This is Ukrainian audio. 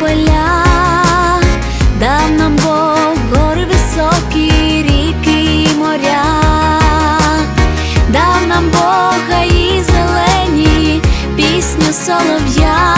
поля, дав нам Бог гори високі, ріки і моря, дав нам Бога і зелені, пісню солов'я.